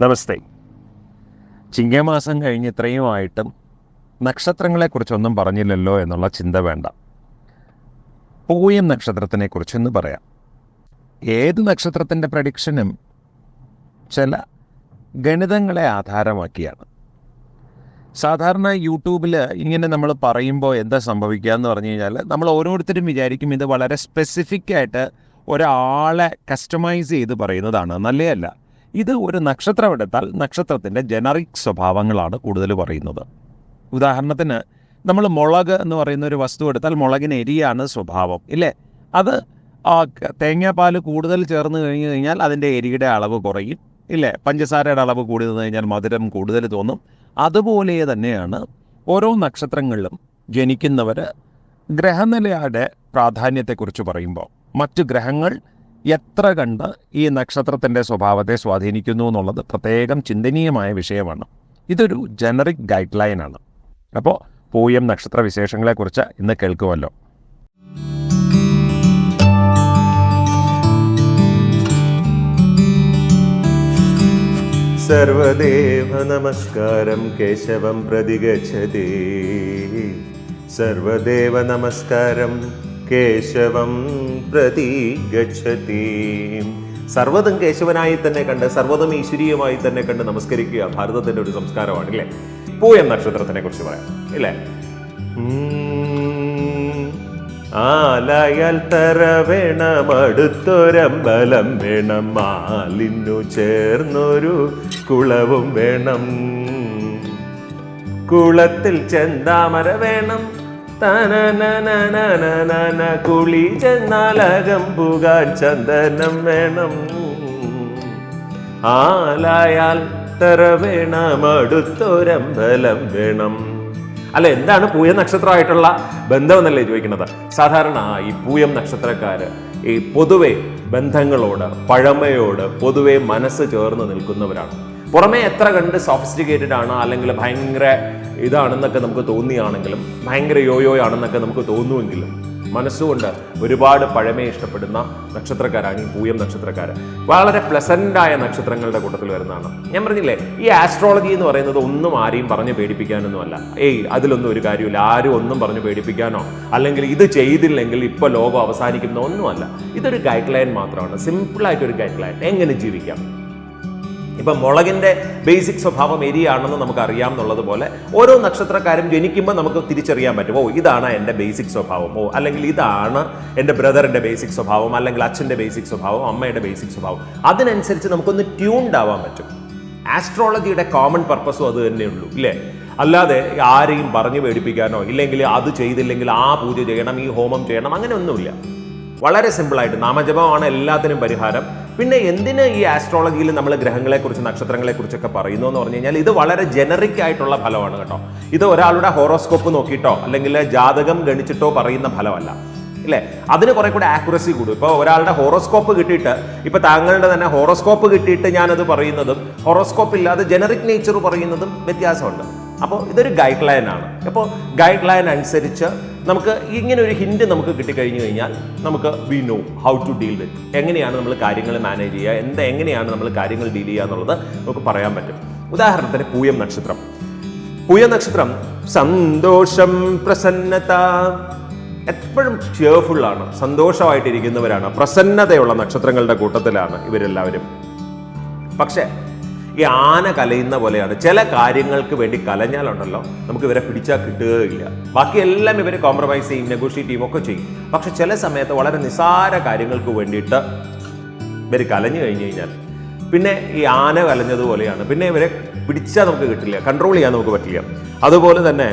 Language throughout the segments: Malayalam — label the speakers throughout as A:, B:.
A: നമസ്തേ. ചിങ്ങമാസം കഴിഞ്ഞ് ഇത്രയുമായിട്ടും നക്ഷത്രങ്ങളെക്കുറിച്ചൊന്നും പറഞ്ഞില്ലല്ലോ എന്നുള്ള ചിന്ത വേണ്ട. പൂയം നക്ഷത്രത്തിനെ കുറിച്ചൊന്ന് പറയാം. ഏത് നക്ഷത്രത്തിന്റെ പ്രഡിക്ഷനും ചില ഗണിതങ്ങളെ ആധാരമാക്കിയാണ്. സാധാരണ യൂട്യൂബിൽ ഇങ്ങനെ നമ്മൾ പറയുമ്പോൾ എന്താ സംഭവിക്കുക എന്ന് പറഞ്ഞു കഴിഞ്ഞാൽ നമ്മൾ ഓരോരുത്തരും വിചാരിക്കും ഇത് വളരെ സ്പെസിഫിക് ആയിട്ട് ഒരാളെ കസ്റ്റമൈസ് ചെയ്ത് പറയുന്നതാണ്. നല്ലതല്ല. ഇത് ഒരു നക്ഷത്രമെടുത്താൽ നക്ഷത്രത്തിന്റെ ജനറിക് സ്വഭാവങ്ങളാണ് കൂടുതൽ പറയുന്നത്. ഉദാഹരണത്തിന് നമ്മൾ മുളക് എന്ന് പറയുന്ന ഒരു വസ്തു എടുത്താൽ മുളകിന് എരിയാണ് സ്വഭാവം ഇല്ലേ? അത് തേങ്ങാപ്പാൽ കൂടുതൽ ചേർന്ന് കഴിഞ്ഞ് കഴിഞ്ഞാൽ അതിന്റെ എരിയുടെ അളവ് കുറയും ഇല്ലേ? പഞ്ചസാരയുടെ അളവ് കൂടി നിന്ന് കഴിഞ്ഞാൽ മധുരം കൂടുതൽ തോന്നും. അതുപോലെ തന്നെയാണ് ഓരോ നക്ഷത്രങ്ങളിലും ജനിക്കുന്നവർ ഗ്രഹനിലയുടെ പ്രാധാന്യത്തെക്കുറിച്ച് പറയുമ്പോൾ മറ്റു ഗ്രഹങ്ങൾ എത്ര കണ്ട് ഈ നക്ഷത്രത്തിന്റെ സ്വഭാവത്തെ സ്വാധീനിക്കുന്നു എന്നുള്ളത് പ്രത്യേകം ചിന്തനീയമായ വിഷയമാണ്. ഇതൊരു ജനറിക് ഗൈഡ് ലൈനാണ് അപ്പോൾ പൂയം നക്ഷത്ര വിശേഷങ്ങളെക്കുറിച്ച് ഇന്ന് കേൾക്കുമല്ലോ.
B: സർവദേവ നമസ്കാരം കേശവം പ്രതിഗച്ഛതി. സർവദേവ നമസ്കാരം കേശവം പ്രതി ഗച്ഛതി. സർവതും കേശവനായി തന്നെ കണ്ട് സർവതും ഈശ്വരീയമായി തന്നെ കണ്ട് നമസ്കരിക്കുക ഭാരതത്തിന്റെ ഒരു സംസ്കാരമാണ് ഇല്ലേ? പൂയം നക്ഷത്രത്തിനെ കുറിച്ച് പറയാം ഇല്ലേ. ആലായാൽ തറ വേണം അടുത്തൊരമ്പലം വേണം മാലിന്നു ചേർന്നൊരു കുളവും വേണം. കുളത്തിൽ ചെന്താമര വേണം കുളി ചെന്നാലകം പുകാൻ ചന്ദനം വേണം. ആലായാൽ തറ വേണം അടുത്തൊരമ്പലം വേണം. അല്ല എന്താണ് പൂയം നക്ഷത്രമായിട്ടുള്ള ബന്ധമെന്നല്ലേ ചോദിക്കുന്നത്? സാധാരണ ഈ പൂയം നക്ഷത്രക്കാര് ഈ പൊതുവെ ബന്ധങ്ങളോട് പഴമയോട് പൊതുവെ മനസ്സ് ചേർന്ന് നിൽക്കുന്നവരാണ്. പുറമേ എത്ര കണ്ട് സോഫിസ്റ്റിക്കേറ്റഡ് ആണ് അല്ലെങ്കിൽ ഭയങ്കര ഇതാണെന്നൊക്കെ നമുക്ക് തോന്നിയാണെങ്കിലും ഭയങ്കര യോയോ ആണെന്നൊക്കെ നമുക്ക് തോന്നുമെങ്കിലും മനസ്സുകൊണ്ട് ഒരുപാട് പഴമയെ ഇഷ്ടപ്പെടുന്ന നക്ഷത്രക്കാരാണ് ഈ പൂയം നക്ഷത്രക്കാർ വളരെ പ്ലസന്റായ നക്ഷത്രങ്ങളുടെ കൂട്ടത്തിൽ വരുന്നതാണ്. ഞാൻ പറഞ്ഞില്ലേ ഈ ആസ്ട്രോളജി എന്ന് പറയുന്നത് ഒന്നും ആരെയും പറഞ്ഞ് പേടിപ്പിക്കാനൊന്നുമല്ല. ഏയ് അതിലൊന്നും ഒരു കാര്യമില്ല. ആരും ഒന്നും പറഞ്ഞ് പേടിപ്പിക്കാനോ അല്ലെങ്കിൽ ഇത് ചെയ്തില്ലെങ്കിൽ ഇപ്പോൾ ലോകം അവസാനിക്കുന്ന ഒന്നുമല്ല. ഇതൊരു ഗൈഡ് ലൈൻ മാത്രമാണ്. സിമ്പിളായിട്ടൊരു ഗൈഡ് ലൈൻ എങ്ങനെ ജീവിക്കാം? ഇപ്പം മുളകിന്റെ ബേസിക് സ്വഭാവം എരിയാണെന്ന് നമുക്ക് അറിയാം എന്നുള്ളത് പോലെ ഓരോ നക്ഷത്രക്കാരും ജനിക്കുമ്പോൾ നമുക്ക് തിരിച്ചറിയാൻ പറ്റും. ഓ ഇതാണ് എന്റെ ബേസിക് സ്വഭാവം. ഓ അല്ലെങ്കിൽ ഇതാണ് എന്റെ ബ്രദറിന്റെ ബേസിക് സ്വഭാവം അല്ലെങ്കിൽ അച്ഛന്റെ ബേസിക് സ്വഭാവം അമ്മയുടെ ബേസിക് സ്വഭാവം. അതിനനുസരിച്ച് നമുക്കൊന്ന് ട്യൂൺഡ് ആവാൻ പറ്റും. ആസ്ട്രോളജിയുടെ കോമൺ പർപ്പസും അത് തന്നെയുള്ളൂ ഇല്ലേ? അല്ലാതെ ആരെയും പറഞ്ഞു പേടിപ്പിക്കാനോ ഇല്ലെങ്കിൽ അത് ചെയ്തില്ലെങ്കിൽ ആ പൂജ ചെയ്യണം ഈ ഹോമം ചെയ്യണം അങ്ങനെ ഒന്നുമില്ല വളരെ സിമ്പിളായിട്ട് നാമജപമാണ് എല്ലാത്തിനും പരിഹാരം. പിന്നെ എന്തിന് ഈ ആസ്ട്രോളജിയിൽ നമ്മൾ ഗ്രഹങ്ങളെക്കുറിച്ച് നക്ഷത്രങ്ങളെക്കുറിച്ചൊക്കെ പറയുന്നു എന്ന് പറഞ്ഞു കഴിഞ്ഞാൽ ഇത് വളരെ ജനറിക് ആയിട്ടുള്ള ഫലമാണ് കേട്ടോ. ഇത് ഒരാളുടെ ഹോറോസ്കോപ്പ് നോക്കിയിട്ടോ അല്ലെങ്കിൽ ജാതകം ഗണിച്ചിട്ടോ പറയുന്ന ഫലമല്ല. ഇല്ലേ? അതിന് കുറെ കൂടെ ആക്യുറസി കൂടും. ഇപ്പോൾ ഒരാളുടെ ഹോറോസ്കോപ്പ് കിട്ടിയിട്ട് ഇപ്പോൾ താങ്കളുടെ തന്നെ ഹോറോസ്കോപ്പ് കിട്ടിയിട്ട് ഞാനത് പറയുന്നതും ഹോറോസ്കോപ്പ് ഇല്ലാതെ ജനറിക് നേച്ചർ പറയുന്നതും വ്യത്യാസമുണ്ട്. അപ്പോൾ ഇതൊരു ഗൈഡ് ലൈൻ ആണ്. അപ്പോൾ ഗൈഡ് ലൈൻ അനുസരിച്ച് നമുക്ക് ഇങ്ങനെ ഒരു ഹിൻഡ് നമുക്ക് കിട്ടിക്കഴിഞ്ഞു കഴിഞ്ഞാൽ നമുക്ക് we know how to deal with എങ്ങനെയാണ് നമ്മൾ കാര്യങ്ങൾ മാനേജ് ചെയ്യുക? എന്താ എങ്ങനെയാണ് നമ്മൾ കാര്യങ്ങൾ ഡീൽ ചെയ്യുക എന്നുള്ളത് നമുക്ക് പറയാൻ പറ്റും. ഉദാഹരണത്തിന് പൂയം നക്ഷത്രം. പൂയം നക്ഷത്രം സന്തോഷം പ്രസന്നത എപ്പോഴും ആണ്. സന്തോഷമായിട്ടിരിക്കുന്നവരാണ്. പ്രസന്നതയുള്ള നക്ഷത്രങ്ങളുടെ കൂട്ടത്തിലാണ് ഇവരെല്ലാവരും. പക്ഷേ ഈ ആന കലയുന്ന പോലെയാണ്. ചില കാര്യങ്ങൾക്ക് വേണ്ടി കലഞ്ഞാലുണ്ടല്ലോ നമുക്ക് ഇവരെ പിടിച്ചാൽ കിട്ടുകയില്ല. ബാക്കിയെല്ലാം ഇവർ കോംപ്രമൈസ് ചെയ്യും നെഗോഷിയേറ്റ് ചെയ്യും ഒക്കെ ചെയ്യും. പക്ഷെ ചില സമയത്ത് വളരെ നിസാര കാര്യങ്ങൾക്ക് വേണ്ടിയിട്ട് ഇവർ കലഞ്ഞു കഴിഞ്ഞു കഴിഞ്ഞാൽ പിന്നെ ഈ ആന കലഞ്ഞതുപോലെയാണ് പിന്നെ ഇവരെ പിടിച്ചാൽ നമുക്ക് കിട്ടില്ല കൺട്രോൾ ചെയ്യാൻ നമുക്ക് പറ്റില്ല. അതുപോലെ തന്നെ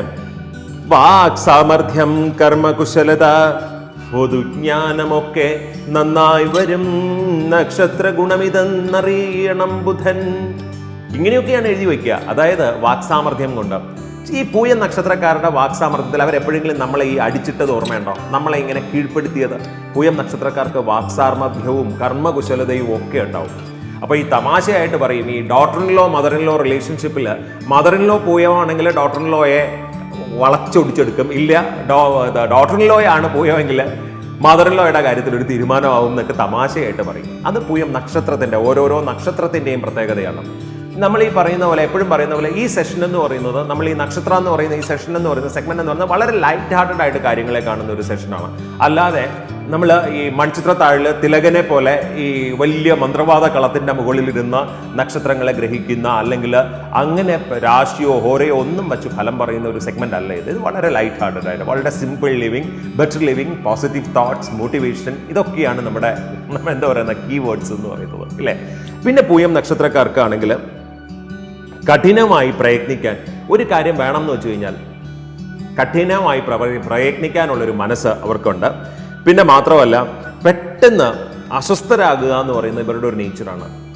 B: വാക് സാമർഥ്യം കർമ്മകുശലത പൊതുജ്ഞാനമൊക്കെ നന്നായി വരും. നക്ഷത്ര ഗുണമിതെന്നറിയണം ബുധൻ. ഇങ്ങനെയൊക്കെയാണ് എഴുതി വയ്ക്കുക അതായത് വാക്സാമർഥ്യം കൊണ്ട്. ഈ പൂയ നക്ഷത്രക്കാരുടെ വാക്സാമർഥ്യത്തിൽ അവരെപ്പോഴെങ്കിലും നമ്മളെ ഈ അടിച്ചിട്ടത് ഓർമ്മയുണ്ടോ? നമ്മളെ ഇങ്ങനെ കീഴ്പ്പെടുത്തിയത് പൂയം നക്ഷത്രക്കാർക്ക് വാക്സാമർഥ്യവും കർമ്മകുശലതയും ഒക്കെ ഉണ്ടാവും. അപ്പോൾ ഈ തമാശയായിട്ട് പറയും ഈ daughter in law mother law റിലേഷൻഷിപ്പിൽ മദർ ലോ പൂയമാണെങ്കിൽ ഡോട്ടർ ലോയെ വളച്ചൊടിച്ചെടുക്കും. ഇല്ല ഡോ ഡോട്ടർ ലോയാണ് പൂയമെങ്കിൽ മദർ ലോയുടെ കാര്യത്തിൽ ഒരു തീരുമാനമാവും എന്നൊക്കെ തമാശയായിട്ട് പറയും. അത് പൂയം നക്ഷത്രത്തിന്റെ ഓരോരോ നക്ഷത്രത്തിന്റെയും പ്രത്യേകതയാണ്. നമ്മൾ ഈ പറയുന്ന പോലെ എപ്പോഴും പറയുന്ന പോലെ ഈ സെഷൻ എന്ന് പറയുന്നത് നമ്മൾ ഈ നക്ഷത്രം എന്ന് പറയുന്ന ഈ സെഷൻ എന്ന് പറയുന്ന സെഗ്മെന്റ് എന്ന് പറയുന്നത് വളരെ ലൈറ്റ് ഹാർട്ടഡ് ആയിട്ട് കാര്യങ്ങളെ കാണുന്ന ഒരു സെഷനാണ് അല്ലാതെ നമ്മൾ ഈ മൺചിത്ര താഴിൽ തിലകനെ പോലെ ഈ വലിയ മന്ത്രവാദ കളത്തിന്റെ മുകളിലിരുന്ന് നക്ഷത്രങ്ങളെ ഗ്രഹിക്കുന്ന അല്ലെങ്കിൽ അങ്ങനെ രാശിയോ ഹോരയോ ഒന്നും വെച്ച് ഫലം പറയുന്ന ഒരു സെഗ്മെന്റ് അല്ല ഇത്. വളരെ ലൈറ്റ് ഹാർട്ടഡ് ആയിട്ട് വളരെ simple living better living positive thoughts motivation ഇതൊക്കെയാണ് നമ്മുടെ എന്താ പറയുന്ന കീവേഡ്സ് എന്ന് പറയുന്നത്. അല്ലേ? പിന്നെ പൂയം നക്ഷത്രക്കാർക്കാണെങ്കിൽ കഠിനമായി പ്രയത്നിക്കാൻ ഒരു കാര്യം വേണം എന്ന് വെച്ച് കഴിഞ്ഞാൽ കഠിനമായി പ്രവ- പ്രയത്നിക്കാനുള്ളൊരു മനസ്സ് അവർക്കുണ്ട്. പിന്നെ മാത്രമല്ല പെട്ടെന്ന് അസ്വസ്ഥരാകുക എന്ന് പറയുന്നത് ഇവരുടെ ഒരു നേച്ചറാണ്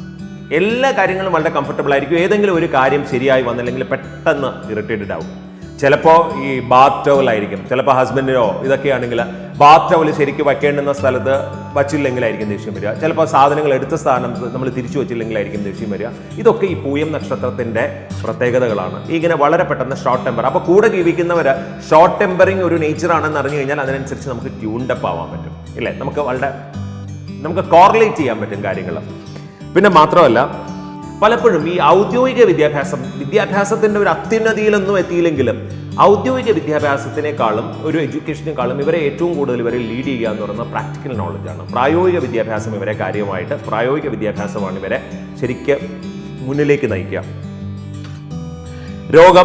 B: എല്ലാ കാര്യങ്ങളും വളരെ കംഫർട്ടബിൾ ആയിരിക്കും. ഏതെങ്കിലും ഒരു കാര്യം ശരിയായി വന്നില്ലെങ്കിൽ പെട്ടെന്ന് ഇറിറ്റേറ്റഡ് ആവും. ചിലപ്പോൾ ഈ ബാത്ത് ടവലായിരിക്കും ചിലപ്പോൾ ഹസ്ബൻഡിനോ ഇതൊക്കെയാണെങ്കിൽ ബാത്ത് ടവൽ ശരിക്കും വയ്ക്കേണ്ടുന്ന സ്ഥലത്ത് വച്ചില്ലെങ്കിലായിരിക്കും ദേഷ്യം വരിക. ചിലപ്പോൾ സാധനങ്ങൾ എടുത്ത സ്ഥാനം നമ്മൾ തിരിച്ചു വച്ചില്ലെങ്കിലായിരിക്കും ദേഷ്യം വരിക. ഇതൊക്കെ ഈ പൂയം നക്ഷത്രത്തിന്റെ പ്രത്യേകതകളാണ്. ഇങ്ങനെ വളരെ പെട്ടെന്ന് ഷോർട്ട് ടെമ്പർ അപ്പോൾ കൂടെ ജീവിക്കുന്നവർ ഷോർട്ട് ടെമ്പറിങ് ഒരു നേച്ചർ ആണെന്ന് അറിഞ്ഞു കഴിഞ്ഞാൽ അതിനനുസരിച്ച് നമുക്ക് ട്യൂൺഡപ്പ് ആവാൻ പറ്റും. ഇല്ലേ? നമുക്ക് വളരെ നമുക്ക് കോറിലേറ്റ് ചെയ്യാൻ പറ്റും കാര്യങ്ങൾ. പിന്നെ മാത്രമല്ല പലപ്പോഴും ഈ ഔദ്യോഗിക വിദ്യാഭ്യാസം വിദ്യാഭ്യാസത്തിന്റെ ഒരു അത്യുന്നതിയിലൊന്നും എത്തിയില്ലെങ്കിലും ഔദ്യോഗിക വിദ്യാഭ്യാസത്തിനേക്കാളും ഒരു എഡ്യൂക്കേഷനേക്കാളും ഇവരെ ഏറ്റവും കൂടുതൽ ഇവരെ ലീഡ് ചെയ്യുക എന്ന് പറയുന്നത് പ്രാക്ടിക്കൽ നോളജാണ് പ്രായോഗിക വിദ്യാഭ്യാസം ഇവരെ കാര്യമായിട്ട് പ്രായോഗിക വിദ്യാഭ്യാസമാണ് ഇവരെ ശരിക്കും മുന്നിലേക്ക് നയിക്കുക. രോഗ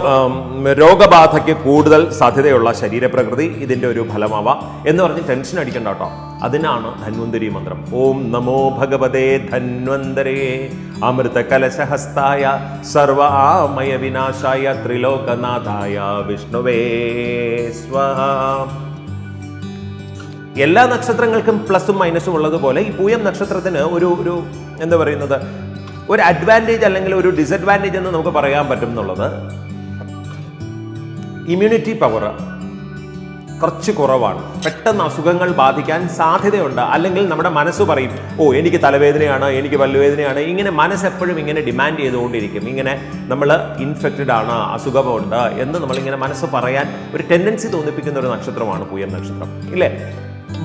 B: രോഗബാധയ്ക്ക് കൂടുതൽ സാധ്യതയുള്ള ശരീരപ്രകൃതി ഇതിന്റെ ഒരു ഫലമാവാം എന്ന് പറഞ്ഞ് ടെൻഷൻ അടിക്കണ്ട കേട്ടോ. അതിനാണ് ധന്വന്തരി മന്ത്രം. ഓം നമോ ഭഗവതേ ധന്വന്തരേ. അമൃത കലശഹസ്തായ സർവ ആമയ വിനാശായ ത്രിലോകനാഥായ വിഷ്ണുവേ സ്വഹ. എല്ലാ നക്ഷത്രങ്ങൾക്കും പ്ലസും മൈനസും ഉള്ളതുപോലെ ഈ പൂയം നക്ഷത്രത്തിന് ഒരു ഒരു എന്താ പറയുന്നത് ഒരു അഡ്വാന്റേജ് അല്ലെങ്കിൽ ഒരു ഡിസഡ്വാന്റേജ് എന്ന് നമുക്ക് പറയാൻ പറ്റും എന്നുള്ളത് ഇമ്മ്യൂണിറ്റി പവർ കുറച്ച് കുറവാണ്. പെട്ടെന്ന് അസുഖങ്ങൾ ബാധിക്കാൻ സാധ്യതയുണ്ട്. അല്ലെങ്കിൽ നമ്മുടെ മനസ്സ് പറയും ഓ എനിക്ക് തലവേദനയാണ് എനിക്ക് പല്ലുവേദനയാണ്. ഇങ്ങനെ മനസ്സ് എപ്പോഴും ഇങ്ങനെ ഡിമാൻഡ് ചെയ്തുകൊണ്ടിരിക്കും. ഇങ്ങനെ നമ്മൾ ഇൻഫെക്റ്റഡ് ആണ് അസുഖമുണ്ട് എന്ന് നമ്മളിങ്ങനെ മനസ്സ് പറയാൻ ഒരു ടെൻഡൻസി തോന്നിപ്പിക്കുന്ന ഒരു നക്ഷത്രമാണ് പൂയം നക്ഷത്രം. ഇല്ലേ?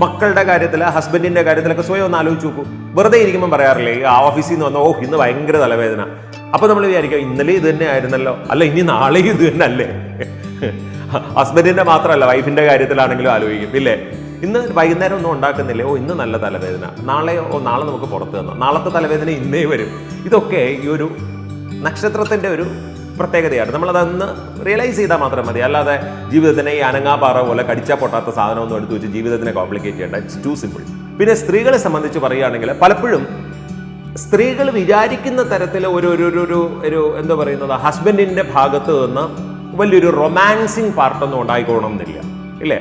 B: മക്കളുടെ കാര്യത്തിൽ ഹസ്ബൻഡിന്റെ കാര്യത്തിലൊക്കെ സ്വയം ഒന്ന് ആലോചിച്ച് നോക്കൂ. വെറുതെ ഇരിക്കുമ്പോൾ പറയാറില്ലേ ആ ഓഫീസിൽ നിന്ന് വന്ന ഓ ഇന്ന് ഭയങ്കര തലവേദന. അപ്പൊ നമ്മൾ വിചാരിക്കും ഇന്നലെ ഇത് തന്നെ ആയിരുന്നല്ലോ അല്ല ഇനി നാളെ ഇത് തന്നെ അല്ലേ? ഹസ്ബൻഡിന്റെ മാത്രമല്ല വൈഫിന്റെ കാര്യത്തിലാണെങ്കിലും ആലോചിക്കും ഇല്ലേ? ഇന്ന് വൈകുന്നേരം ഒന്നും ഉണ്ടാക്കുന്നില്ലേ? ഓ ഇന്ന് നല്ല തലവേദന. നാളെ ഓ നാളെ നമുക്ക് പുറത്ത് തന്നു നാളത്തെ തലവേദന ഇന്നേ വരും. ഇതൊക്കെ ഈ ഒരു നക്ഷത്രത്തിന്റെ ഒരു പ്രത്യേകതയാണ്. നമ്മളതൊന്ന് റിയലൈസ് ചെയ്താൽ മാത്രം മതി. അല്ലാതെ ജീവിതത്തിനെ ഈ അനങ്ങാപാറ പോലെ കടിച്ചാൽ പൊട്ടാത്ത സാധനമൊന്നും എടുത്തു വെച്ച് ജീവിതത്തിനെ കോംപ്ലിക്കേറ്റ് ചെയ്യേണ്ട. ഇറ്റ്സ് ടു സിമ്പിൾ പിന്നെ സ്ത്രീകളെ സംബന്ധിച്ച് പറയുകയാണെങ്കിൽ പലപ്പോഴും സ്ത്രീകൾ വിചാരിക്കുന്ന തരത്തിൽ ഒരു ഒരു ഒരു ഒരു എന്താ പറയുന്നത് ഹസ്ബൻഡിന്റെ ഭാഗത്ത് നിന്ന് വലിയൊരു റൊമാൻസിങ് പാർട്ടൊന്നും ഉണ്ടായിക്കോണം എന്നില്ല. ഇല്ലേ?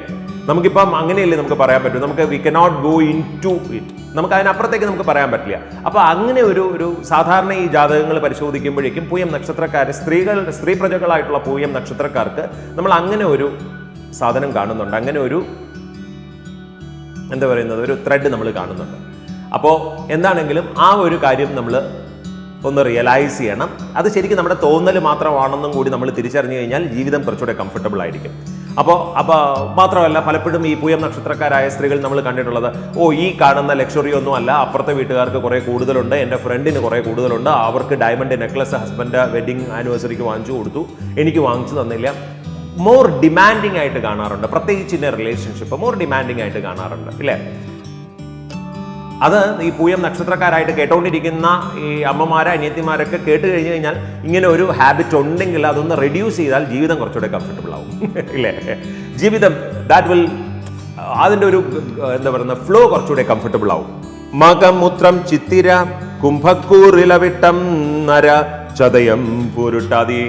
B: നമുക്കിപ്പം അങ്ങനെയല്ലേ നമുക്ക് പറയാൻ പറ്റും? നമുക്ക് we cannot go into it നമുക്ക് അതിനപ്പുറത്തേക്ക് നമുക്ക് പറയാൻ പറ്റില്ല. അപ്പോൾ അങ്ങനെ ഒരു ഒരു സാധാരണ ഈ ജാതകങ്ങൾ പരിശോധിക്കുമ്പോഴേക്കും പൂയം നക്ഷത്രക്കാർ സ്ത്രീകൾ സ്ത്രീ പ്രജകളായിട്ടുള്ള പൂയം നക്ഷത്രക്കാർക്ക് നമ്മൾ അങ്ങനെ ഒരു സാധനം കാണുന്നുണ്ട്. അങ്ങനെ ഒരു എന്താ പറയുന്നത്? ഒരു ത്രെഡ് നമ്മൾ കാണുന്നുണ്ട്. അപ്പോൾ എന്താണെങ്കിലും ആ ഒരു കാര്യം നമ്മൾ ഒന്ന് റിയലൈസ് ചെയ്യണം. അത് ശരിക്കും നമ്മുടെ തോന്നൽ മാത്രമാണെന്നും കൂടി നമ്മൾ തിരിച്ചറിഞ്ഞു കഴിഞ്ഞാൽ ജീവിതം കുറച്ചുകൂടെ കംഫർട്ടബിൾ ആയിരിക്കും. അപ്പോൾ അപ്പോൾ മാത്രമല്ല പലപ്പോഴും ഈ പൂയം നക്ഷത്രക്കാരായ സ്ത്രീകൾ നമ്മൾ കണ്ടിട്ടുള്ളത് ഓ ഈ കാണുന്ന ലക്ഷറി ഒന്നും അല്ല. അപ്പുറത്തെ വീട്ടുകാർക്ക് കുറേ കൂടുതലുണ്ട്. എന്റെ ഫ്രണ്ടിന് കുറേ കൂടുതലുണ്ട്. അവർക്ക് ഡയമണ്ട് നെക്ലസ് ഹസ്ബൻഡ് വെഡിങ് ആനിവേഴ്സറിക്ക് വാങ്ങിച്ചു കൊടുത്തു. എനിക്ക് വാങ്ങിച്ചു തന്നില്ല. മോർ ഡിമാൻഡിങ് ആയിട്ട് കാണാറുണ്ട്. പ്രത്യേകിച്ച് ഇന്ന റിലേഷൻഷിപ്പ് മോർ ഡിമാൻഡിങ് ആയിട്ട് കാണാറുണ്ട്. ഇല്ലേ? അത് ഈ പൂയം നക്ഷത്രക്കാരായിട്ട് കേട്ടോണ്ടിരിക്കുന്ന ഈ അമ്മമാരെ അനിയത്തിമാരൊക്കെ കേട്ട് കഴിഞ്ഞ് കഴിഞ്ഞാൽ ഇങ്ങനെ ഒരു ഹാബിറ്റ് ഉണ്ടെങ്കിൽ അതൊന്ന് റെഡ്യൂസ് ചെയ്താൽ ജീവിതം കുറച്ചുകൂടെ കംഫർട്ടബിൾ ആവും. ഇല്ലേ? ജീവിതം ദാറ്റ് വിൽ അതിന്റെ ഒരു എന്താ പറയുന്ന ഫ്ലോ കുറച്ചുകൂടെ കംഫർട്ടബിൾ ആവും. മകമൂത്രം ചിത്തിര കുംഭക്കൂറിലവിട്ടം നര ചതയം പൊരുട്ടാതി.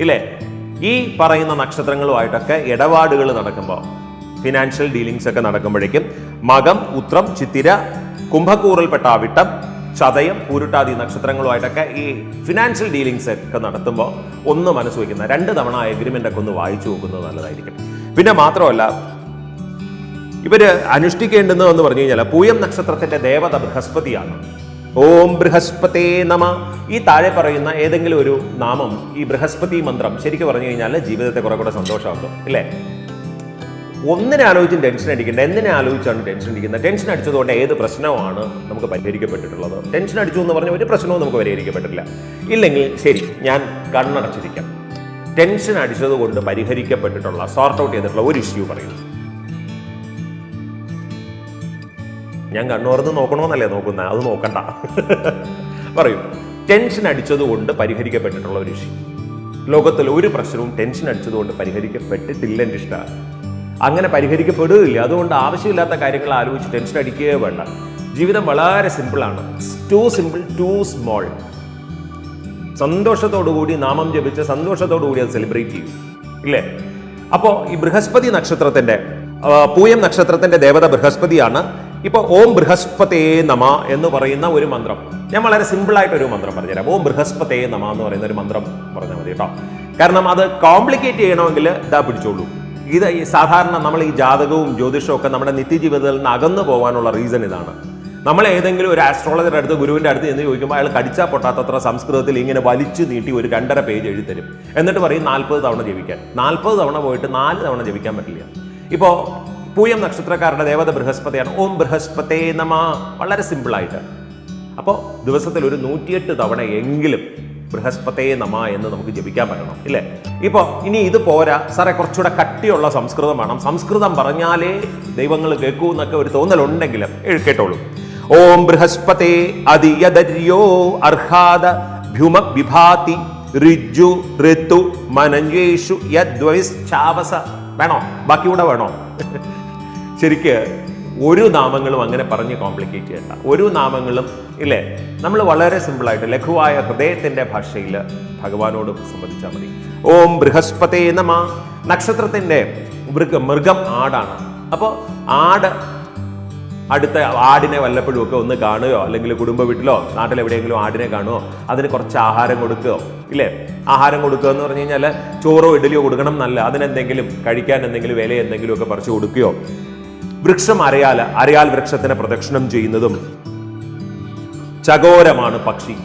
B: ഇല്ലേ? ഈ പറയുന്ന നക്ഷത്രങ്ങളുമായിട്ടൊക്കെ ഇടപാടുകൾ നടക്കുമ്പോൾ ഫിനാൻഷ്യൽ ഡീലിങ്സ് ഒക്കെ നടക്കുമ്പോഴേക്കും മകം ഉത്രം ചിത്തിര കുംഭക്കൂറിൽപ്പെട്ട അവിട്ടം ചതയം പൂരുട്ടാതി നക്ഷത്രങ്ങളുമായിട്ടൊക്കെ ഈ ഫിനാൻഷ്യൽ ഡീലിങ്സ് ഒക്കെ നടത്തുമ്പോൾ ഒന്ന് മനസ്സ് വയ്ക്കുന്ന രണ്ട് തവണ എഗ്രിമെന്റ് ഒക്കെ ഒന്ന് വായിച്ചു നോക്കുന്നത് നല്ലതായിരിക്കും. പിന്നെ മാത്രമല്ല ഇവർ അനുഷ്ഠിക്കേണ്ടുന്നത് എന്ന് പറഞ്ഞു കഴിഞ്ഞാൽ പൂയം നക്ഷത്രത്തിന്റെ ദേവത ബൃഹസ്പതിയാണ്. ഓം ബൃഹസ്പതേ നമ. ഈ താഴെ പറയുന്ന ഏതെങ്കിലും ഒരു നാമം ഈ ബൃഹസ്പതി മന്ത്രം ശരിക്കും പറഞ്ഞു കഴിഞ്ഞാൽ ജീവിതത്തെ കുറെ കൂടെ സന്തോഷമാക്കും ഇല്ലേ? ഒന്നിനെ ആലോചിച്ചും ടെൻഷൻ അടിക്കേണ്ട. എന്തിനെ ആലോചിച്ചാണ് ടെൻഷൻ അടിക്കുന്നത്? ടെൻഷൻ അടിച്ചതുകൊണ്ട് ഏത് പ്രശ്നമാണ് നമുക്ക് പരിഹരിക്കപ്പെട്ടിട്ടുള്ളത്? ടെൻഷൻ അടിച്ചു എന്ന് പറഞ്ഞ ഒരു പ്രശ്നവും നമുക്ക് പരിഹരിക്കപ്പെട്ടിട്ടില്ല. ഇല്ലെങ്കിൽ ശരി ഞാൻ കണ്ണടച്ചിരിക്കാം. ടെൻഷൻ അടിച്ചത് കൊണ്ട് പരിഹരിക്കപ്പെട്ടിട്ടുള്ള സോർട്ട് ഔട്ട് ചെയ്തിട്ടുള്ള ഒരു ഇഷ്യൂ പറയും ഞാൻ കണ്ണുറന്ന് നോക്കണമെന്നല്ലേ നോക്കുന്നത്? അത് നോക്കണ്ട. പറയും. ടെൻഷൻ അടിച്ചതുകൊണ്ട് പരിഹരിക്കപ്പെട്ടിട്ടുള്ള ഒരു ഇഷ്യൂ ലോകത്തിൽ ഒരു പ്രശ്നവും ടെൻഷൻ അടിച്ചതുകൊണ്ട് പരിഹരിക്കപ്പെട്ടിട്ടില്ല എന്റെ ഇഷ്ടമാണ് അങ്ങനെ പരിഹരിക്കപ്പെടുകയില്ല. അതുകൊണ്ട് ആവശ്യമില്ലാത്ത കാര്യങ്ങൾ ആലോചിച്ച് ടെൻഷൻ അടിക്കുകയോ വേണ്ട. ജീവിതം വളരെ സിമ്പിളാണ് ടു സിമ്പിൾ ടു സ്മോൾ സന്തോഷത്തോടുകൂടി നാമം ജപിച്ച് സന്തോഷത്തോടുകൂടി അത് സെലിബ്രേറ്റ് ചെയ്യും. ഇല്ലേ? അപ്പോൾ ഈ ബൃഹസ്പതി നക്ഷത്രത്തിന്റെ പൂയം നക്ഷത്രത്തിന്റെ ദേവത ബൃഹസ്പതിയാണ്. ഇപ്പോൾ ഓം ബൃഹസ്പതേ നമ എന്ന് പറയുന്ന ഒരു മന്ത്രം. ഞാൻ വളരെ സിമ്പിളായിട്ടൊരു മന്ത്രം പറഞ്ഞുതരാം. ഓം ബൃഹസ്പതേ നമ എന്ന് പറയുന്ന ഒരു മന്ത്രം പറഞ്ഞാൽ മതി കേട്ടോ. കാരണം അത് കോംപ്ലിക്കേറ്റ് ചെയ്യണമെങ്കിൽ ഇതാ പിടിച്ചോളൂ. ഇത് ഈ സാധാരണ നമ്മൾ ഈ ജാതകവും ജ്യോതിഷവും ഒക്കെ നമ്മുടെ നിത്യജീവിതത്തിൽ നിന്ന് അകന്നു പോകാനുള്ള റീസൺ ഇതാണ്. നമ്മൾ ഏതെങ്കിലും ഒരു ആസ്ട്രോളജറുടെ അടുത്ത് ഗുരുവിന്റെ അടുത്ത് എന്ന് ചോദിക്കുമ്പോൾ അയാൾ കടിച്ചാൽ പൊട്ടാത്തത്ര സംസ്കൃതത്തിൽ ഇങ്ങനെ വലിച്ചു നീട്ടി ഒരു രണ്ടര പേജ് എഴുതി തരും എന്നിട്ട് പറയും നാൽപ്പത് തവണ ജപിക്കാൻ. നാൽപ്പത് തവണ പോയിട്ട് നാല് തവണ ജപിക്കാൻ പറ്റില്ല. ഇപ്പോൾ പൂയം നക്ഷത്രക്കാരുടെ ദേവത ബൃഹസ്പതിയാണ്. ഓം ബൃഹസ്പതേ നമ. വളരെ സിമ്പിളായിട്ട് അപ്പോൾ ദിവസത്തിൽ ഒരു നൂറ്റിയെട്ട് തവണ എങ്കിലും ബൃഹസ്പതേ നമ എന്ന് നമുക്ക് ജപിക്കാൻ പറ്റണം ഇല്ലേ? ഇപ്പോൾ ഇനി ഇത് പോരാ. സാറേ കുറച്ചുകൂടെ കട്ടിയുള്ള സംസ്കൃതം വേണം. സംസ്കൃതം പറഞ്ഞാലേ ദൈവങ്ങൾ കേൾക്കൂ എന്നൊക്കെ ഒരു തോന്നലുണ്ടെങ്കിലും എഴുക്കേട്ടോളൂ. ഓം ബൃഹസ്പതേ അതിയദര്യോ അർഹാദ ഭ്യുമ വിഭാതി ഋജു ഋതു മനഞ്ജേഷു യദ്വൈശ്ചാവസ. വേണോ? ബാക്കി കൂടെ വേണോ? ശരിക്ക് ഒരു നാമങ്ങളും അങ്ങനെ പറഞ്ഞ് കോംപ്ലിക്കേറ്റ് ചെയ്യണ്ട. ഒരു നാമങ്ങളും ഇല്ലേ? നമ്മൾ വളരെ സിമ്പിളായിട്ട് ലഘുവായ ഹൃദയത്തിന്റെ ഭാഷയിൽ ഭഗവാനോട് സംബന്ധിച്ചാൽ മതി. ഓം ബൃഹസ്പതേ നമ. നക്ഷത്രത്തിന്റെ മൃഗ മൃഗം ആടാണ്. അപ്പോൾ ആട് അടുത്ത ആടിനെ വല്ലപ്പോഴും ഒക്കെ ഒന്ന് കാണുകയോ അല്ലെങ്കിൽ കുടുംബ വീട്ടിലോ നാട്ടിലെവിടെയെങ്കിലും ആടിനെ കാണുകയോ അതിന് കുറച്ച് ആഹാരം കൊടുക്കുകയോ ഇല്ലേ? ആഹാരം കൊടുക്കുക എന്ന് പറഞ്ഞു കഴിഞ്ഞാൽ ചോറോ ഇഡലിയോ കൊടുക്കണം എന്നല്ല. അതിനെന്തെങ്കിലും കഴിക്കാൻ എന്തെങ്കിലും വില എന്തെങ്കിലും ഒക്കെ പറിച്ചു കൊടുക്കുകയോ വൃക്ഷം അരയാൽ അരയാൽ വൃക്ഷത്തിനെ പ്രദക്ഷിണം ചെയ്യുന്നതും ചകോരമാണ് പക്ഷി.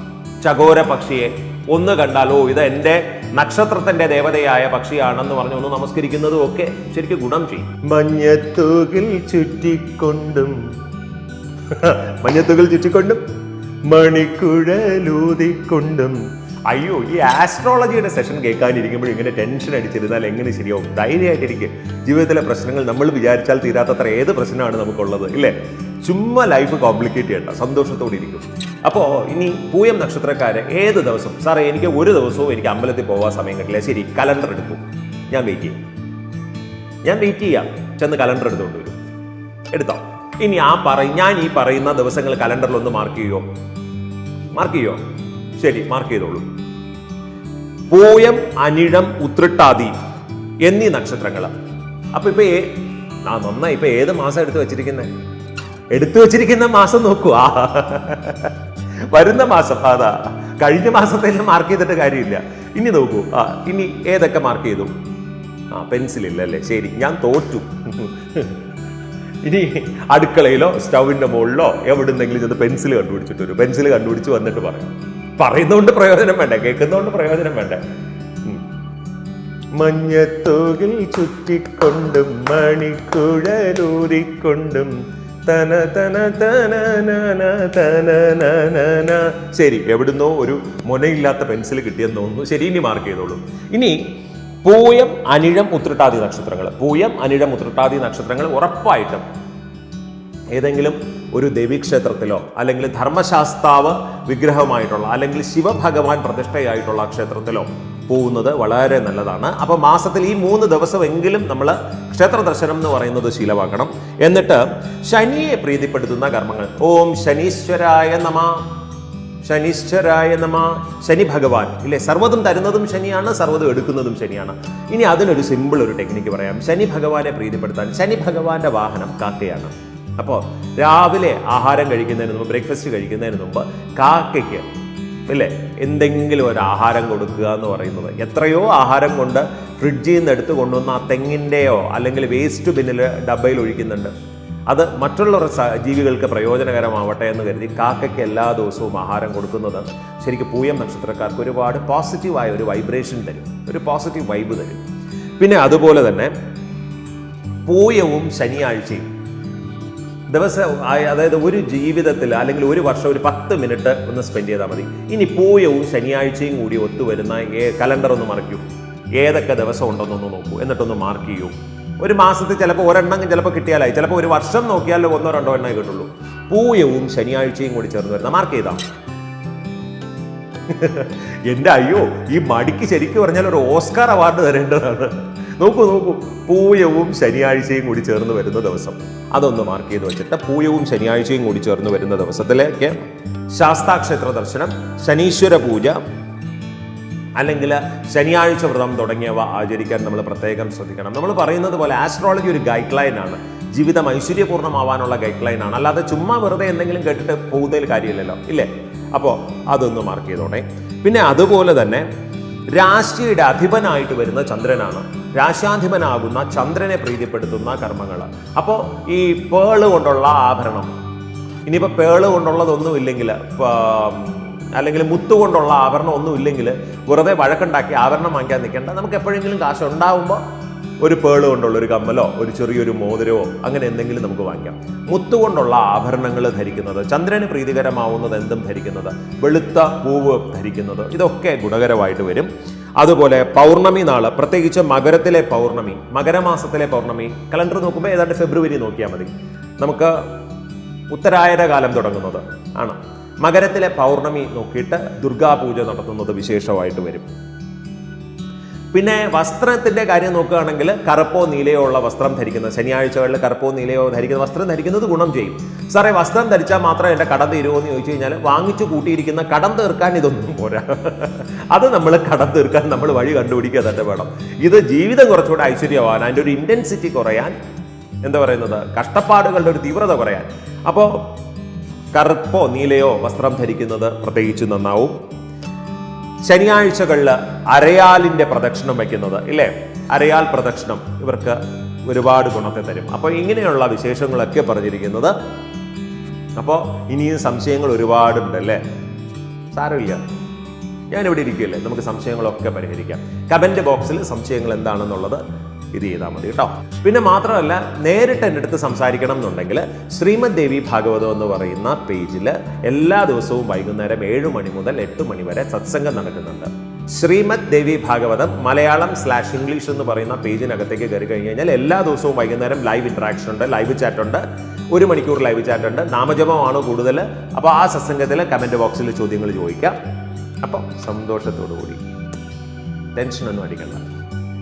B: ചകോര പക്ഷിയെ ഒന്ന് കണ്ടാലോ ഇത് എന്റെ നക്ഷത്രത്തിന്റെ ദേവതയായ പക്ഷിയാണെന്ന് പറഞ്ഞു ഒന്ന് നമസ്കരിക്കുന്നതും ഒക്കെ ശരിക്കും ഗുണം ചെയ്യും. മഞ്ഞത്തുകിൽ ചുറ്റിക്കൊണ്ടും മഞ്ഞത്തുകിൽ ചുറ്റിക്കൊണ്ടും മണിക്കുഴലൂതിക്കൊണ്ടും അയ്യോ ഈ ആസ്ട്രോളജിയുടെ സെഷൻ കേൾക്കാനിരിക്കുമ്പോൾ ഇങ്ങനെ ടെൻഷൻ അടിച്ചിരുന്നാൽ എങ്ങനെ ശരിയാവും? ധൈര്യമായിട്ടിരിക്കും. ജീവിതത്തിലെ പ്രശ്നങ്ങൾ നമ്മൾ വിചാരിച്ചാൽ തീരാത്തത്ര ഏത് പ്രശ്നമാണ് നമുക്കുള്ളത് ഇല്ലേ? ചുമ്മാ ലൈഫ് കോംപ്ലിക്കേറ്റ് ചെയ്യണ്ട സന്തോഷത്തോടെ ഇരിക്കും. അപ്പോൾ ഇനി പൂയം നക്ഷത്രക്കാരെ ഏത് ദിവസം? സാറേ എനിക്ക് ഒരു ദിവസവും എനിക്ക് അമ്പലത്തിൽ പോകാൻ സമയം കിട്ടില്ല. ശരി കലണ്ടർ എടുക്കും. ഞാൻ വെയിറ്റ് ചെയ്യും. ഞാൻ വെയിറ്റ് ചെയ്യാം. ചെന്ന് കലണ്ടർ എടുത്തുകൊണ്ട് വരും. എടുത്തോ. ഇനി ആ പറ ഞാൻ ഈ പറയുന്ന ദിവസങ്ങൾ കലണ്ടറിൽ ഒന്ന് മാർക്ക് ചെയ്യോ? മാർക്ക് ചെയ്യോ? ശരി മാർക്ക് ചെയ്തോളൂ. പൂയം അനിഴം ഉത്രട്ടാതി എന്നീ നക്ഷത്രങ്ങൾ അപ്പൊ ഇപ്പൊ നന്നായി. ഇപ്പൊ ഏത് മാസം എടുത്തു വെച്ചിരിക്കുന്നത് എടുത്തു വെച്ചിരിക്കുന്ന മാസം നോക്കൂ. ആ. വരുന്ന മാസം അതാ. കഴിഞ്ഞ മാസത്തെ മാർക്ക് ചെയ്തിട്ട് കാര്യമില്ല. ഇനി നോക്കൂ. ആ ഇനി ഏതൊക്കെ മാർക്ക് ചെയ്തു? ആ പെൻസിലില്ല അല്ലേ ശരി ഞാൻ തോറ്റു. ഇനി അടുക്കളയിലോ സ്റ്റൗവിന്റെ മുകളിലോ എവിടെന്നെങ്കിലും ചെന്ന് പെൻസിൽ കണ്ടുപിടിച്ചിട്ട് വരും. പെൻസിൽ കണ്ടുപിടിച്ച് വന്നിട്ട് പറയും. പറയുന്നതുകൊണ്ട് പ്രയോജനം വേണ്ട കേൾക്കുന്നതുകൊണ്ട് പ്രയോജനം വേണ്ട. മഞ്ഞത്തോകിൽ ചുറ്റിക്കൊണ്ടും മണിക്കുഴലൂരിക്കൊണ്ടും തന തന തന തന നന ന. ശരി എവിടുന്നോ ഒരു മുനയില്ലാത്ത പെൻസിൽ കിട്ടിയെന്ന് തോന്നുന്നു ശരി ഇനി മാർക്ക് ചെയ്തോളൂ ഇനി പൂയം അനിഴം ഉത്രട്ടാതി നക്ഷത്രങ്ങൾ പൂയം അനിഴം ഉത്രട്ടാതി നക്ഷത്രങ്ങൾ ഉറപ്പായിട്ടും ഏതെങ്കിലും ഒരു ദേവീക്ഷേത്രത്തിലോ അല്ലെങ്കിൽ ധർമ്മശാസ്താവ് വിഗ്രഹമായിട്ടുള്ള അല്ലെങ്കിൽ ശിവഭഗവാൻ പ്രതിഷ്ഠയായിട്ടുള്ള ക്ഷേത്രത്തിലോ പോകുന്നത് വളരെ നല്ലതാണ്. അപ്പോൾ മാസത്തിൽ ഈ മൂന്ന് ദിവസമെങ്കിലും നമ്മൾ ക്ഷേത്ര ദർശനം എന്ന് പറയുന്നത് ശീലമാക്കണം. എന്നിട്ട് ശനിയെ പ്രീതിപ്പെടുത്തുന്ന കർമ്മങ്ങൾ. ഓം ശനീശ്വരായ നമ ശനീശ്വരായ നമ ശനി ഭഗവാൻ ഇല്ലേ? സർവതും തരുന്നതും ശനിയാണ് സർവതും എടുക്കുന്നതും ശനിയാണ്. ഇനി അതിനൊരു സിമ്പിൾ ഒരു ടെക്നിക്ക് പറയാം. ശനി ഭഗവാനെ പ്രീതിപ്പെടുത്താൻ ശനി ഭഗവാന്റെ വാഹനം കാക്കയാണ്. അപ്പോൾ രാവിലെ ആഹാരം കഴിക്കുന്നതിന് മുമ്പ് ബ്രേക്ക്ഫാസ്റ്റ് കഴിക്കുന്നതിന് മുമ്പ് കാക്കയ്ക്ക് ഇല്ലേ? എന്തെങ്കിലും ഒരു ആഹാരം കൊടുക്കുക എന്ന് പറയുന്നത്. എത്രയോ ആഹാരം കൊണ്ട് ഫ്രിഡ്ജിൽ നിന്ന് എടുത്ത് കൊണ്ടുവന്ന ആ തെങ്ങിന്റെയോ അല്ലെങ്കിൽ വേസ്റ്റ് ബിന്നിൽ ഡബയിൽ ഒഴിക്കുന്നുണ്ട്. അത് മറ്റുള്ള ജീവികൾക്ക് പ്രയോജനകരമാവട്ടെ എന്ന് കരുതി കാക്കയ്ക്ക് എല്ലാ ദിവസവും ആഹാരം കൊടുക്കുന്നത് ശരിക്കും പൂയം നക്ഷത്രക്കാർക്ക് ഒരുപാട് പോസിറ്റീവായ ഒരു വൈബ്രേഷൻ തരും. ഒരു പോസിറ്റീവ് വൈബ് തരും. പിന്നെ അതുപോലെ തന്നെ പൂയവും ശനിയാഴ്ചയും. ദിവസം അതായത് ഒരു ജീവിതത്തിൽ അല്ലെങ്കിൽ ഒരു വർഷം ഒരു പത്ത് മിനിറ്റ് ഒന്ന് സ്പെൻഡ് ചെയ്താൽ മതി. ഇനി പൂയവും ശനിയാഴ്ചയും കൂടി ഒത്തുവരുന്ന കലണ്ടർ ഒന്ന് മറിക്കൂ ഏതൊക്കെ ദിവസം ഉണ്ടെന്നൊന്ന് നോക്കൂ. എന്നിട്ടൊന്ന് മാർക്ക് ചെയ്യൂ. ഒരു മാസത്തിൽ ചിലപ്പോൾ ഒരെണ്ണം ചിലപ്പോൾ കിട്ടിയാലായി. ചിലപ്പോൾ ഒരു വർഷം നോക്കിയാൽ ഒന്നോ രണ്ടോ എണ്ണേ കിട്ടുള്ളൂ. പൂയവും ശനിയാഴ്ചയും കൂടി ചേർന്ന് വരുന്ന മാർക്ക് ചെയ്താൽ എന്റെ അയ്യോ ഈ മടിക്ക് ശരിക്കും പറഞ്ഞാൽ ഒരു ഓസ്കാർ അവാർഡ് തരേണ്ടതാണ്. നോക്കൂ നോക്കൂ. പൂയവും ശനിയാഴ്ചയും കൂടി ചേർന്ന് വരുന്ന ദിവസം. അതൊന്ന് മാർക്ക് ചെയ്ത് വെച്ചിട്ട് പൂയവും ശനിയാഴ്ചയും കൂടി ചേർന്ന് വരുന്ന ദിവസത്തിലേക്ക് ശാസ്താക്ഷേത്ര ദർശനം ശനീശ്വര പൂജ അല്ലെങ്കിൽ ശനിയാഴ്ച വ്രതം തുടങ്ങിയവ ആചരിക്കാൻ നമ്മൾ പ്രത്യേകം ശ്രദ്ധിക്കണം. നമ്മൾ പറയുന്നത് പോലെ ആസ്ട്രോളജി ഒരു ഗൈഡ് ലൈൻ ആണ്. ജീവിതം ഐശ്വര്യപൂർണമാവാനുള്ള ഗൈഡ് ലൈൻ ആണ്. അല്ലാതെ ചുമ്മാ വെറുതെ എന്തെങ്കിലും കേട്ടിട്ട് പോകുന്നതിൽ കാര്യമില്ലല്ലോ ഇല്ലേ? അപ്പോൾ അതൊന്ന് മാർക്ക് ചെയ്തോണേ പിന്നെ അതുപോലെ തന്നെ രാശിയുടെ അധിപനായിട്ട് വരുന്ന ചന്ദ്രനാണ്. രാശാധിപനാകുന്ന ചന്ദ്രനെ പ്രീതിപ്പെടുത്തുന്ന കർമ്മങ്ങൾ. അപ്പോൾ ഈ പേൾ കൊണ്ടുള്ള ആഭരണം. ഇനിയിപ്പോൾ പേൾ കൊണ്ടുള്ളതൊന്നും ഇല്ലെങ്കിൽ അല്ലെങ്കിൽ മുത്തുകൊണ്ടുള്ള ആഭരണം ഒന്നും ഇല്ലെങ്കിൽ വെറുതെ വഴക്കുണ്ടാക്കി ആഭരണം വാങ്ങിക്കാൻ നിൽക്കേണ്ട. നമുക്ക് എപ്പോഴെങ്കിലും കാശ് ഉണ്ടാവുമ്പോൾ ഒരു പേൾ കൊണ്ടുള്ള ഒരു കമ്മലോ ഒരു ചെറിയൊരു മോതിരമോ അങ്ങനെ എന്തെങ്കിലും നമുക്ക് വാങ്ങിക്കാം. മുത്തുകൊണ്ടുള്ള ആഭരണങ്ങൾ ധരിക്കുന്നത് ചന്ദ്രന് പ്രീതികരമാവുന്നത് എന്തും ധരിക്കുന്നത്? വെളുത്ത പൂവ് ധരിക്കുന്നത്. ഇതൊക്കെ ഗുണകരമായിട്ട് വരും. അതുപോലെ പൗർണമി നാൾ പ്രത്യേകിച്ച് മകരത്തിലെ പൗർണമി മകരമാസത്തിലെ പൗർണമി കലണ്ടർ നോക്കുമ്പോൾ ഏതാണ്ട് ഫെബ്രുവരി നോക്കിയാൽ മതി. നമുക്ക് ഉത്തരായന കാലം തുടങ്ങുന്നത് ആണ്. മകരത്തിലെ പൗർണമി നോക്കിയിട്ട് ദുർഗാപൂജ നടത്തുന്നത് വിശേഷമായിട്ട് വരും. പിന്നെ വസ്ത്രത്തിന്റെ കാര്യം നോക്കുകയാണെങ്കിൽ കറുപ്പോ നീലയോ ഉള്ള വസ്ത്രം ധരിക്കുന്നത് ശനിയാഴ്ചകളിൽ കറുപ്പോ നീലയോ ധരിക്കുന്ന വസ്ത്രം ധരിക്കുന്നത് ഗുണം ചെയ്യും. സാറേ വസ്ത്രം ധരിച്ചാൽ മാത്രം എന്റെ കടം തീരുമോ എന്ന് ചോദിച്ചു കഴിഞ്ഞാൽ വാങ്ങിച്ചു കൂട്ടിയിരിക്കുന്ന കടം തീർക്കാൻ ഇതൊന്നും പോരാ. അത് നമ്മൾ കടം തീർക്കാൻ നമ്മൾ വഴി കണ്ടുപിടിക്കുക തന്നെ വേണം. ഇത് ജീവിതം കുറച്ചുകൂടെ ഐശ്വര്യമാവാൻ അതിന്റെ ഒരു ഇന്റൻസിറ്റി കുറയാൻ എന്താ പറയുന്നത് കഷ്ടപ്പാടുകളുടെ ഒരു തീവ്രത കുറയാൻ. അപ്പോൾ കറുപ്പോ നീലയോ വസ്ത്രം ധരിക്കുന്നത് പ്രത്യേകിച്ച് നന്നാവും. ശനിയാഴ്ചകളിൽ അരയാലിന്റെ പ്രദക്ഷിണം വയ്ക്കുന്നത് ഇല്ലേ? അരയാൽ പ്രദക്ഷിണം. ഇവർക്ക് ഒരുപാട് ഗുണത്തെ തരും. അപ്പോൾ ഇങ്ങനെയുള്ള വിശേഷങ്ങളൊക്കെ പറഞ്ഞിരിക്കുന്നത്. അപ്പോൾ ഇനിയും സംശയങ്ങൾ ഒരുപാടുണ്ട് അല്ലേ? സാരമില്ല. ഞാനിവിടെ ഇരിക്കുകയല്ലേ. നമുക്ക് സംശയങ്ങളൊക്കെ പരിഹരിക്കാം. കമന്റ് ബോക്സിൽ സംശയങ്ങൾ എന്താണെന്നുള്ളത് ഇത് ചെയ്താൽ മതി കേട്ടോ. പിന്നെ മാത്രമല്ല നേരിട്ട് എന്റെ അടുത്ത് സംസാരിക്കണം എന്നുണ്ടെങ്കിൽ ശ്രീമദ് ദേവി ഭാഗവതം എന്ന് പറയുന്ന പേജിൽ എല്ലാ ദിവസവും വൈകുന്നേരം ഏഴ് മണി മുതൽ എട്ട് മണി വരെ സത്സംഗം നടക്കുന്നുണ്ട്. ശ്രീമദ് ദേവി ഭാഗവതം മലയാളം സ്ലാഷ് ഇംഗ്ലീഷ് എന്ന് പറയുന്ന പേജിനകത്തേക്ക് കയറി കഴിഞ്ഞ് കഴിഞ്ഞാൽ എല്ലാ ദിവസവും വൈകുന്നേരം ലൈവ് ഇൻട്രാക്ഷൻ ഉണ്ട് ലൈവ് ചാറ്റ് ഉണ്ട്. ഒരു മണിക്കൂർ ലൈവ് ചാറ്റ് ഉണ്ട്. നാമജപമാണ് കൂടുതൽ അപ്പോൾ ആ സത്സംഗത്തിൽ കമന്റ് ബോക്സിൽ ചോദ്യങ്ങൾ ചോദിക്കാം. അപ്പം സന്തോഷത്തോടു കൂടി ടെൻഷനൊന്നും അടിക്കണ്ട.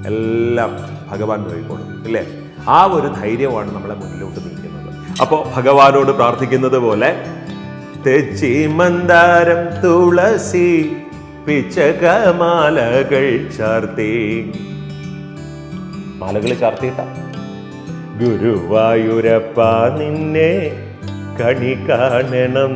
B: എല്ലാം ഭഗവാൻ നോക്കിക്കോളും അല്ലേ ആ ഒരു ധൈര്യമാണ് നമ്മളെ മുന്നിലോട്ട് നീക്കുന്നത്. അപ്പോൾ ഭഗവാനോട് പ്രാർത്ഥിക്കുന്നത് പോലെ തെച്ചി മന്ദാരം തുളസി പിച്ചകമാലകൾ ചാർത്തി. മാലകൾ ചാർത്തിയിട്ട? ഗുരുവായൂരപ്പ നിന്നെ കണി കാണണം.